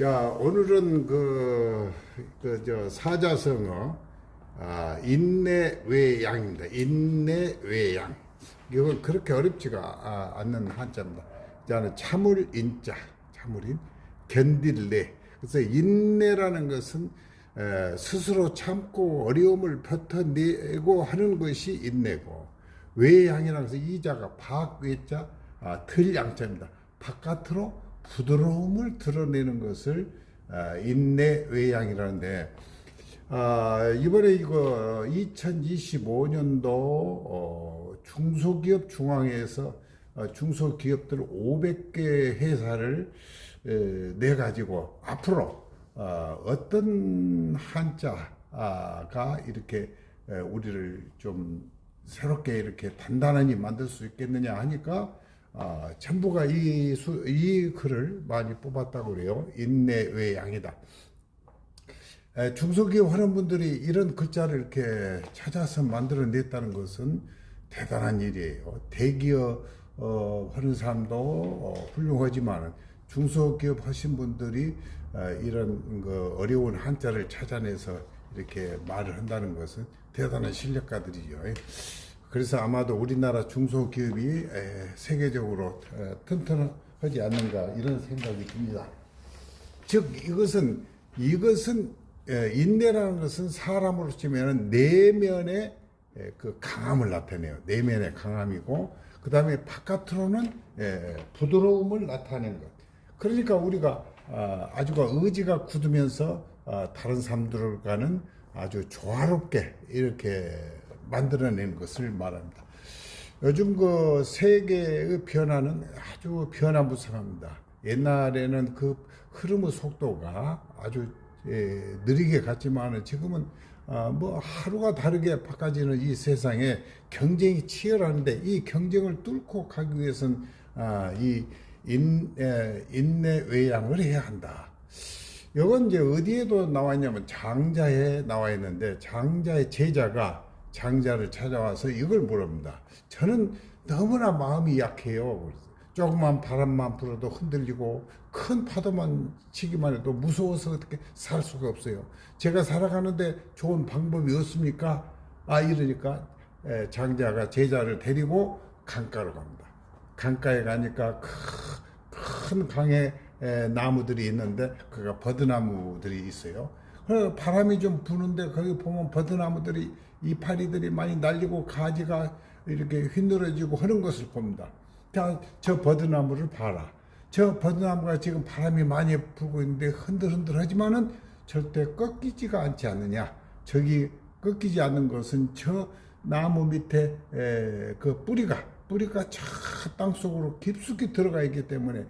자, 오늘은 그, 그, 저, 사자성어, 아, 인내외양입니다. 인내외양. 이건 그렇게 어렵지가 아, 않는 한자입니다. 자, 참을 인자, 참을인, 견딜래. 그래서 인내라는 것은 에, 스스로 참고 어려움을 버텨내고 하는 것이 인내고, 외양이라는 것은 이자가 박외자, 아, 들양자입니다. 바깥으로 부드러움을 드러내는 것을 아, 인내 외양이라는데 아, 이번에 이거 2025년도 어, 중소기업 중앙회에서 어, 중소기업들 500개 회사를 에, 내 가지고 앞으로 어, 어떤 한자가 이렇게 에, 우리를 좀 새롭게 이렇게 단단하니 만들 수 있겠느냐 하니까 아, 전부가 이, 수, 이 글을 많이 뽑았다고 그래요. 인내 외양이다. 에, 중소기업 하는 분들이 이런 글자를 이렇게 찾아서 만들어냈다는 것은 대단한 일이에요. 대기업 어, 하는 사람도 어, 훌륭하지만 중소기업 하신 분들이 어, 이런 그 어려운 한자를 찾아내서 이렇게 말을 한다는 것은 대단한 실력가들이죠. 그래서 아마도 우리나라 중소기업이 에, 세계적으로 에, 튼튼하지 않는가 이런 생각이 듭니다. 즉 이것은 이것은 에, 인내라는 것은 사람으로 치면은 내면의 에, 그 강함을 나타내요. 내면의 강함이고 그 다음에 바깥으로는 에, 부드러움을 나타내는 것. 그러니까 우리가 아, 아주가 의지가 굳으면서 아, 다른 사람들과는 아주 조화롭게 이렇게 만들어낸 것을 말합니다. 요즘 그 세계의 변화는 아주 변화무쌍합니다. 옛날에는 그 흐름의 속도가 아주 예, 느리게 갔지만 지금은 아, 뭐 하루가 다르게 바꿔지는 이 세상에 경쟁이 치열한데 이 경쟁을 뚫고 가기 위해서는 아, 이 인, 에, 인내 외양을 해야 한다. 이건 이제 어디에도 나와 있냐면 장자에 나와 있는데 장자의 제자가 장자를 찾아와서 이걸 물습니다. 저는 너무나 마음이 약해요. 조그만 바람만 불어도 흔들리고 큰 파도만 치기만 해도 무서워서 어떻게 살 수가 없어요. 제가 살아가는데 좋은 방법이 없습니까? 아 이러니까 에, 장자가 제자를 데리고 강가로 갑니다. 강가에 가니까 큰 강에 에, 나무들이 있는데 그가 버드나무들이 있어요. 바람이 좀 부는데 거기 보면 버드나무들이 이파리들이 많이 날리고 가지가 이렇게 휘늘어지고 하는 것을 봅니다. 자, 저 버드나무를 봐라. 저 버드나무가 지금 바람이 많이 불고 있는데 흔들흔들 하지만은 절대 꺾이지가 않지 않느냐. 저기 꺾이지 않는 것은 저 나무 밑에 에, 그 뿌리가 뿌리가 저 땅 속으로 깊숙이 들어가 있기 때문에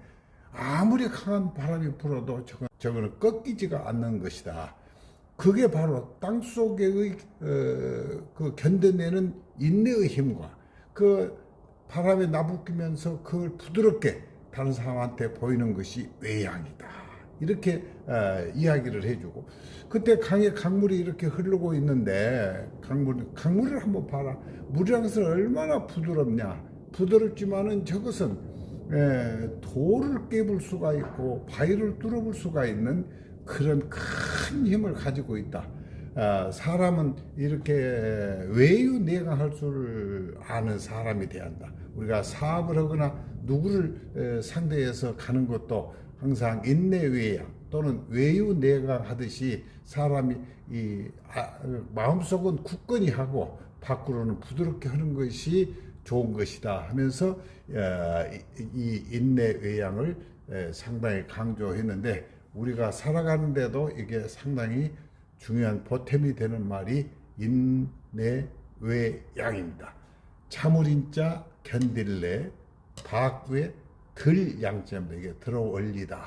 아무리 강한 바람이 불어도 저거, 저거는 꺾이지가 않는 것이다. 그게 바로 땅 속의 어, 그 견뎌내는 인내의 힘과 그 바람에 나부끼면서 그걸 부드럽게 다른 사람한테 보이는 것이 외양이다. 이렇게 어, 이야기를 해주고 그때 강에 강물이 이렇게 흐르고 있는데 강물 강물을 한번 봐라. 것은 얼마나 부드럽냐. 부드럽지만은 저것은 에, 돌을 깨볼 수가 있고 바위를 뚫어볼 수가 있는 그런 큰 힘을 가지고 있다. 아, 사람은 이렇게 외유 내강할 줄 아는 사람이 돼야 한다. 우리가 사업을 하거나 누구를 에, 상대해서 가는 것도 항상 인내 외양 또는 외유 내강하듯이 사람이 이 아, 마음속은 굳건히 하고 밖으로는 부드럽게 하는 것이 좋은 것이다 하면서 어, 이 인내 외양을 상당히 강조했는데 우리가 살아가는데도 이게 상당히 중요한 보탬이 되는 말이 인내외양입니다. 참을인자 견딜래 박구의 들양자입니다. 이게 들어 올리다.